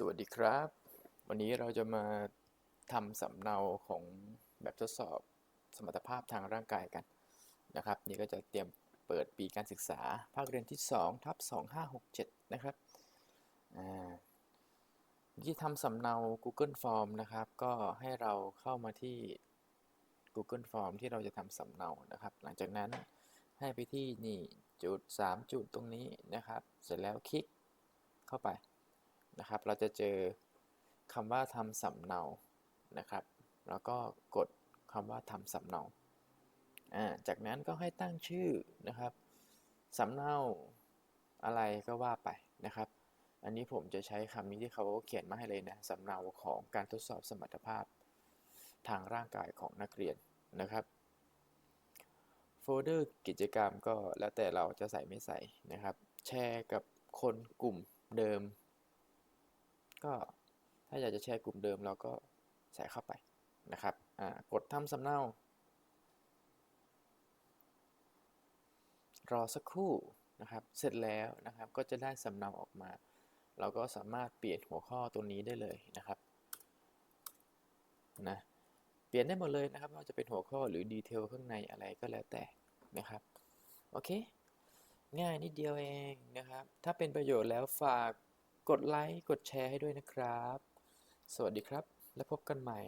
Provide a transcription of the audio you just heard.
สวัสดีครับ วันนี้เราจะมาทำสำเนาของแบบทดสอบสมรรถภาพทางร่างกายกันนะครับ นี่ก็จะเตรียมเปิดปีการศึกษา ภาคเรียนที่2ทับ2567 นะครับที่ทำสำเนา Google Form นะครับ ก็ให้เราเข้ามาที่ Google Form ที่เราจะทำสำเนานะครับ หลังจากนั้นให้ไปที่นี่จุด 3 จุดตรงนี้นะครับ เสร็จแล้วคลิกเข้าไป นะครับ เราจะเจอคำว่าทำสำเนานะครับ แล้วก็กดคำว่าทำสำเนาอ่าจากนั้นก็ให้ตั้งชื่อนะครับสำเนาอะไรก็ว่าไปนะครับ อันนี้ผมจะใช้คำนี้ที่เขาเขียนมาให้เลยนะสำเนาของการทดสอบสมรรถภาพ ทางร่างกายของนักเรียนนะครับโฟลเดอร์กิจกรรมก็แล้วแต่เราจะใส่ไม่ใส่นะครับ แชร์กับคนกลุ่มเดิม ก็ถ้าอยากจะแชร์กลุ่มเดิมเราก็ใส่เข้าไปนะครับกดทำสำเนารอสักครู่นะครับ เสร็จแล้วนะครับก็จะได้สำเนาออกมา เราก็สามารถเปลี่ยนหัวข้อตัวนี้ได้เลยนะครับนะเปลี่ยนได้หมดเลยนะครับไม่ว่าจะเป็นหัวข้อหรือดีเทลข้างในอะไรก็แล้วแต่นะครับโอเค ง่ายนิดเดียวเองนะครับ ถ้าเป็นประโยชน์แล้วฝาก กดไลค์ กดแชร์ให้ด้วยนะครับ สวัสดีครับ และพบกันใหม่